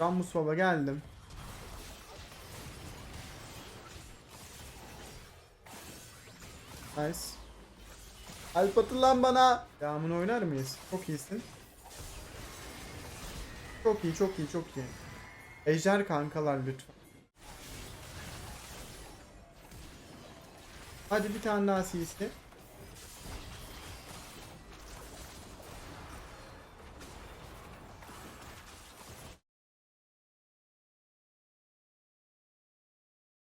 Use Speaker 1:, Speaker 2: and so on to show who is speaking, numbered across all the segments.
Speaker 1: Rammus baba geldim. Nice. Alp atın lan bana. Devamını oynar mıyız? Çok iyisin. Çok iyi, çok iyi, çok iyi. Ejder kankalar lütfen. Hadi bir tane daha CC.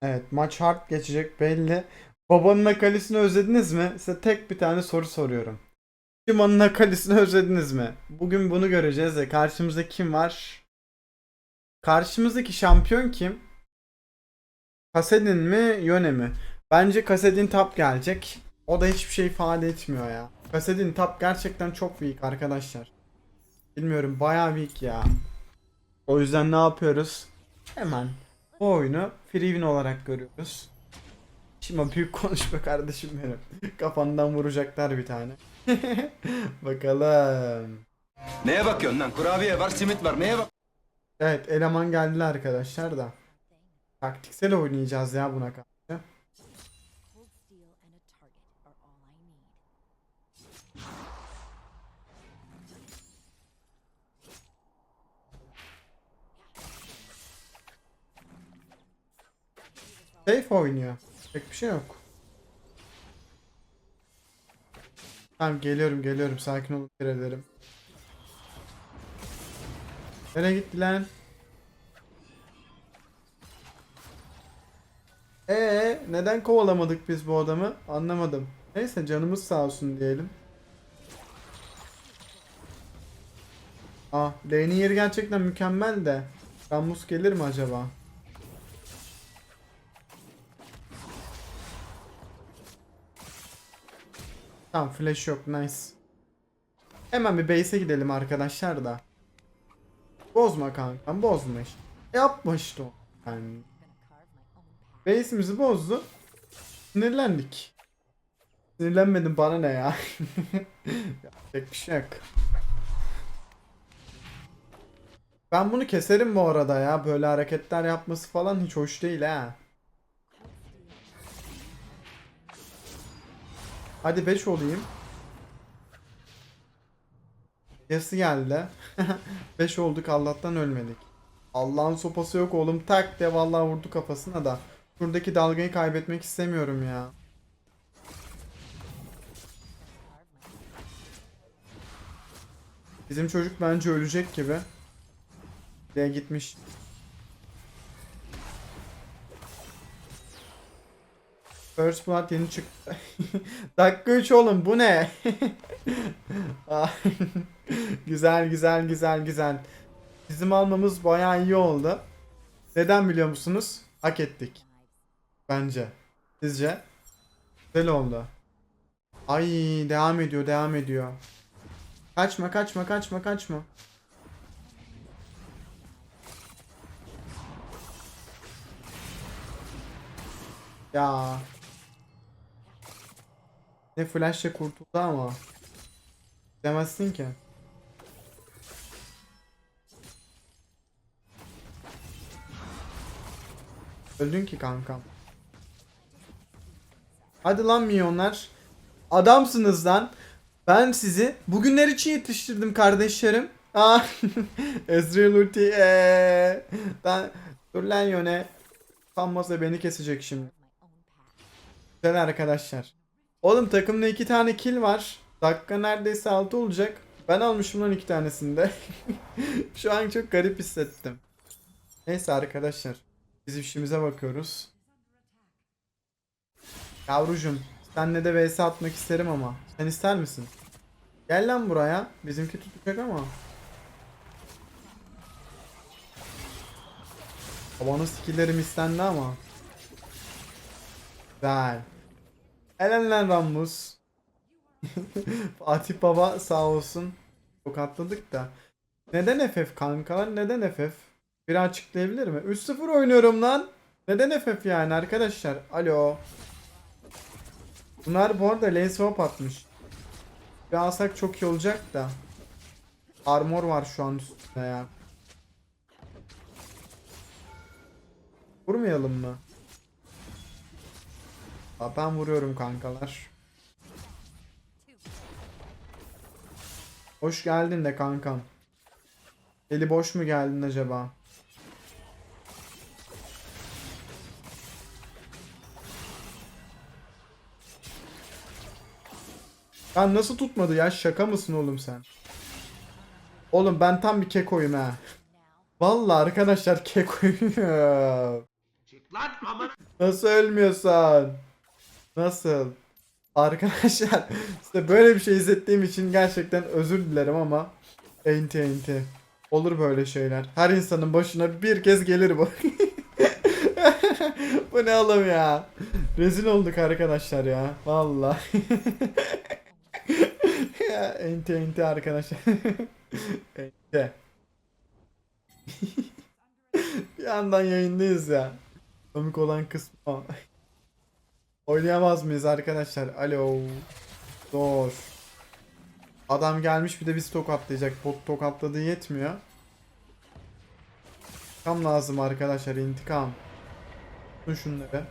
Speaker 1: Evet maç hard geçecek belli. Babanın akalesini özlediniz mi? Size tek bir tane soru soruyorum. Şiman'ın akalesini özlediniz mi? Bugün bunu göreceğiz de karşımızda kim var? Karşımızdaki şampiyon kim? Kasedin mi Yone mi? Bence Kasedin top gelecek. O da hiçbir şey ifade etmiyor ya. Kasedin top gerçekten çok weak arkadaşlar. Bilmiyorum bayağı weak ya. O yüzden ne yapıyoruz? Hemen bu oyunu free win olarak görüyoruz. Şimdi büyük konuşma kardeşim benim. Kafandan vuracaklar bir tane. Bakalım.
Speaker 2: Neye bakıyorsun lan? Kurabiye var, simit var. Neye bak?
Speaker 1: Evet eleman geldi arkadaşlar da. Taktiksel oynayacağız ya buna karşı. Safe oynuyor. Pek bir şey yok. Tamam geliyorum geliyorum sakin olun ederim. Nereye gitti lan? Ee neden kovalamadık biz bu adamı? Anlamadım. Neyse canımız sağ olsun diyelim. Ah, lane'in yeri gerçekten mükemmel de. Rammus gelir mi acaba? Tamam flash yok nice. Hemen bir base'e gidelim arkadaşlar da. Bozma kankam bozma işte. Yapma işte. Yani base'imizi bozdu. Sinirlendik. Sinirlenmedim bana ne ya. Yapacak bir şey yok. Ben bunu keserim bu arada ya. Böyle hareketler yapması falan hiç hoş değil ha. Hadi 5 olayım. Yası geldi. 5 olduk Allah'tan ölmedik. Allah'ın sopası yok oğlum. Tak de vallahi vurdu kafasına da. Şuradaki dalgayı kaybetmek istemiyorum ya. Bizim çocuk bence ölecek gibi. Diye gitmiş. First Blood yeni çıktı. Dakika 3 oğlum bu ne? Güzel güzel güzel güzel. Bizim almamız bayağı iyi oldu. Neden biliyor musunuz? Hak ettik. Bence. Sizce? Güzel oldu. Ay devam ediyor devam ediyor. Kaçma kaçma kaçma kaçma. Ya. Ne flash'le kurtuldu ama. Demezsin ki. Öldün ki kankam. Hadi lan milyonlar. Adamsınız lan. Ben sizi bugünler için yetiştirdim kardeşlerim. Ezreal ulti. Ee. Ben dur lan yöne. Sanmasa beni kesecek şimdi. Güzel arkadaşlar. Oğlum takımda iki tane kill var. Dakika neredeyse 6 olacak. Ben almışım lan iki tanesini de. Şu an çok garip hissettim. Neyse arkadaşlar. Biz işimize bakıyoruz. Yavrucum. Senle de vs atmak isterim ama. Sen ister misin? Gel lan buraya. Bizimki tutacak ama. Babanın skilllerim istendi ama. Güzel. Helal lan Rammus. Fatih Baba sağ olsun. Çok atladık da. Neden FF kankalar? Neden FF? Bir açıklayabilir mi? 3-0 oynuyorum lan. Neden FF yani arkadaşlar? Alo. Bunlar bu arada lane swap atmış. Bir alsak çok iyi olacak da. Armor var şu an üstünde ya. Vurmayalım mı? Aa, ben vuruyorum kankalar. Hoş geldin de kankam. Eli boş mu geldin acaba? Ya nasıl tutmadı ya? Şaka mısın oğlum sen? Oğlum ben tam bir kekoyum ha. Vallahi arkadaşlar kekoyum. Nasıl ölmüyorsun? Nasıl? Arkadaşlar size böyle bir şey izlettiğim için gerçekten özür dilerim ama enti enti. Olur böyle şeyler. Her insanın başına bir kez gelir bu. bu ne oğlum ya? Rezil olduk arkadaşlar ya. Vallahi. ya, enti enti arkadaşlar. enti. bir yandan yayındayız ya. Komik olan kısmı. Oynayamaz mıyız arkadaşlar? Alo. Zor. Adam gelmiş bir de bizi tokatlayacak. Bot tokatladığı yetmiyor. İntikam lazım arkadaşlar intikam. Tutun şunları.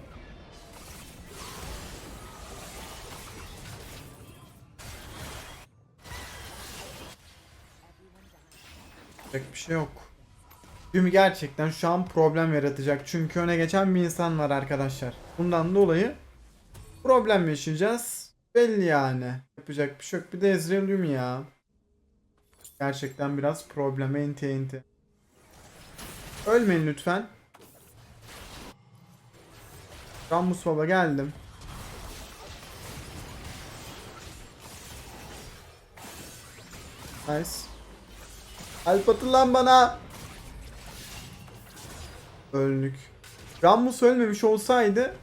Speaker 1: Yapacak bir şey yok. Tüm gerçekten şu an problem yaratacak. Çünkü öne geçen bir insan var arkadaşlar. Bundan dolayı problem yaşayacağız. Belli yani. Yapacak bir şey yok. Bir de Ezreal ya. Gerçekten biraz problem. Enti enti. Ölmeyin lütfen. Ramus baba geldim. Nice. Alp atın lan bana. Öldük. Rammus ölmemiş olsaydı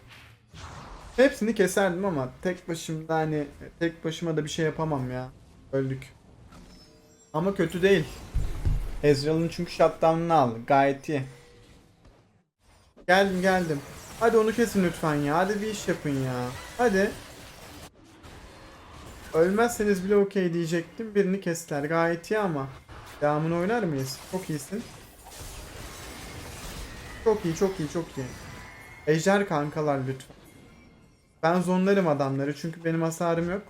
Speaker 1: hepsini keserdim ama tek başımda hani tek başıma da bir şey yapamam ya. Öldük. Ama kötü değil. Ezreal'ın çünkü shutdown'ını aldı. Gayet iyi. Geldim geldim. Hadi onu kesin lütfen ya. Hadi bir iş yapın ya. Hadi. Ölmezseniz bile okey diyecektim. Birini kestiler. Gayet iyi ama. Devamını oynar mıyız? Çok iyisin. Çok iyi, çok iyi, çok iyi. Ejder kankalar lütfen. Ben zonlarım adamları çünkü benim hasarım yok.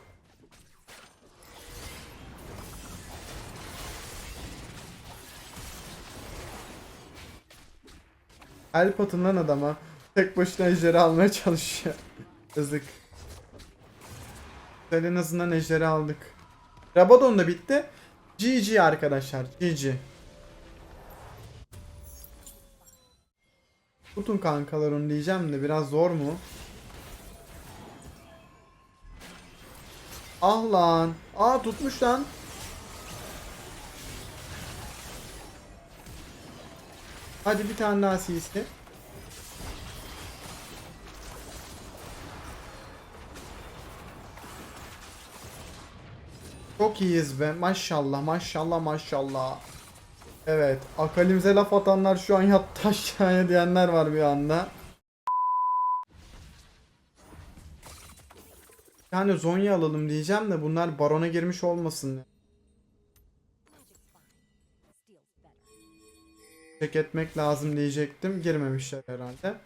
Speaker 1: El patından adama tek başına ejderi almaya çalışıyor. Yazık. Güzel, En azından ejderi aldık. Rabadon da bitti. GG arkadaşlar. GG. Tutun kankalar onu diyeceğim de biraz zor mu? Ah lan. Aa tutmuş lan. Hadi bir tane daha CC. Çok iyiyiz be. Maşallah maşallah maşallah. Evet. Akalimize laf atanlar şu an yattı aşağıya diyenler var bir anda. Yani Zonya alalım diyeceğim de bunlar barona girmiş olmasın. Çek etmek lazım diyecektim. Girmemişler herhalde.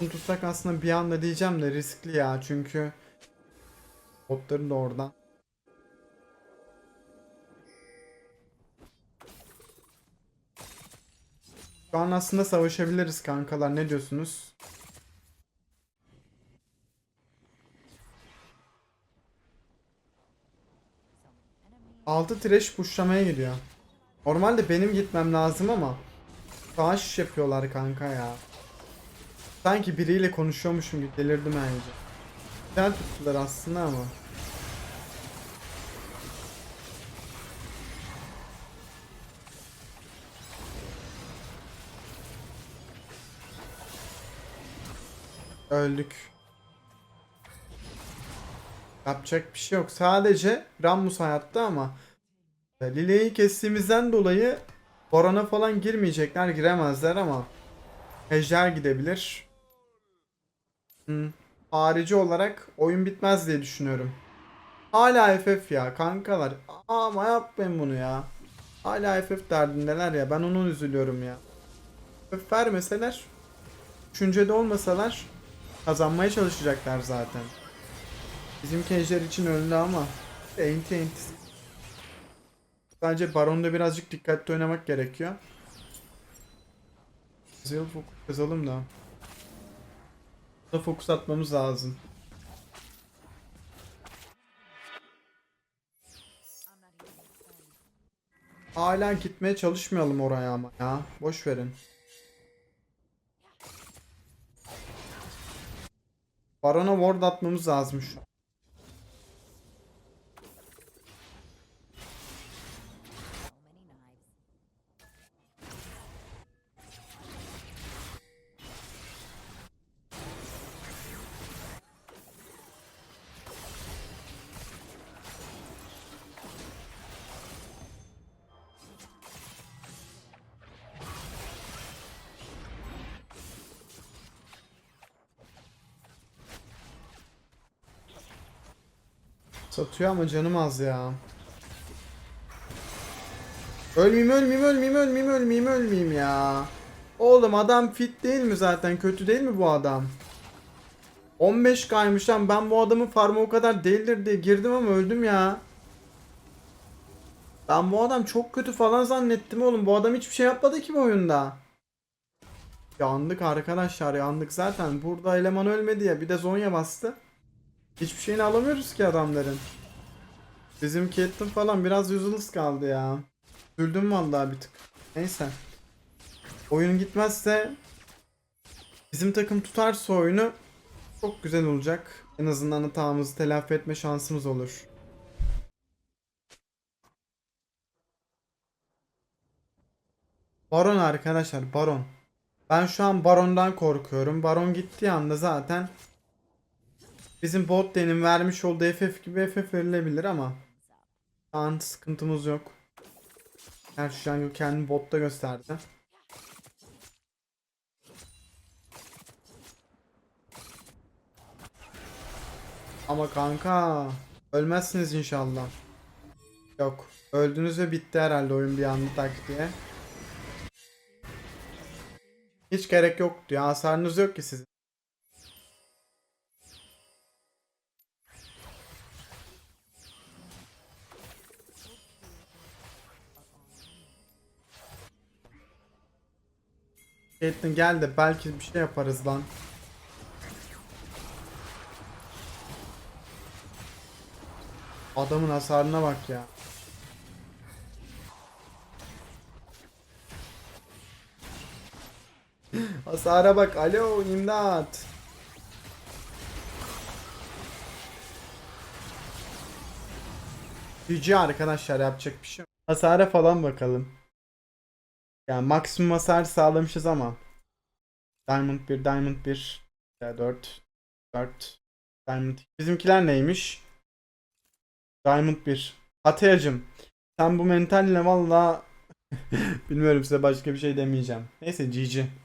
Speaker 1: Bunu tutsak aslında bir anda diyeceğim de riskli ya çünkü botların da oradan. Şu an aslında savaşabiliriz kankalar ne diyorsunuz? Altı trash pushlamaya gidiyor. Normalde benim gitmem lazım ama savaş yapıyorlar kanka ya. Sanki biriyle konuşuyormuşum gibi delirdim ayrıca. Güzel tuttular aslında ama. Öldük. Yapacak bir şey yok. Sadece Rammus hayatta ama Lile'yi kestiğimizden dolayı Baron'a falan girmeyecekler. Giremezler ama Ejder gidebilir. Hı. Harici olarak oyun bitmez diye düşünüyorum. Hala FF ya kankalar. Ama yapmayın bunu ya. Hala FF derdindeler ya. Ben onun üzülüyorum ya. FF vermeseler, düşüncede olmasalar kazanmaya çalışacaklar zaten. Bizim ejder için öldü ama enti enti. Sadece Baron'da birazcık dikkatli oynamak gerekiyor. Zil fokus yazalım da. Da fokus atmamız lazım. Hala gitmeye çalışmayalım oraya ama ya. Boş verin. Baron'a ward atmamız lazım şu. Satıyor ama canım az ya. Ölmeyeyim ölmeyeyim ölmeyeyim ölmeyeyim ölmeyeyim ölmeyeyim ya. Oğlum adam fit değil mi zaten? Kötü değil mi bu adam? 15 kaymış lan ben bu adamın farmı o kadar değildir diye girdim ama öldüm ya. Ben bu adam çok kötü falan zannettim oğlum. Bu adam hiçbir şey yapmadı ki bu oyunda. Yandık arkadaşlar yandık zaten. Burada eleman ölmedi ya bir de Zonya bastı. Hiçbir şeyini alamıyoruz ki adamların. Bizim Caitlyn falan biraz useless kaldı ya. Üzüldüm vallahi bir tık. Neyse. Oyun gitmezse bizim takım tutarsa oyunu çok güzel olacak. En azından hatamızı telafi etme şansımız olur. Baron arkadaşlar Baron. Ben şu an Baron'dan korkuyorum. Baron gittiği anda zaten Bizim bot lane'in vermiş olduğu FF gibi FF verilebilir ama şu an sıkıntımız yok. Gerçi Jungle kendini botta gösterdi. Ama kanka ölmezsiniz inşallah. Yok. Öldünüz ve bitti herhalde oyun bir anda tak. Hiç gerek yoktu ya. Hasarınız yok ki sizin. Caitlyn gel de belki bir şey yaparız lan. Adamın hasarına bak ya. Hasara bak. Alo imdat. GG arkadaşlar yapacak bir şey. Hasara falan bakalım. Yani maksimum hasar sağlamışız ama. Diamond 1, Diamond 1, 4, 4, Diamond. Bizimkiler neymiş? Diamond 1. Atayacım. Sen bu mentalle valla bilmiyorum size başka bir şey demeyeceğim. Neyse GG.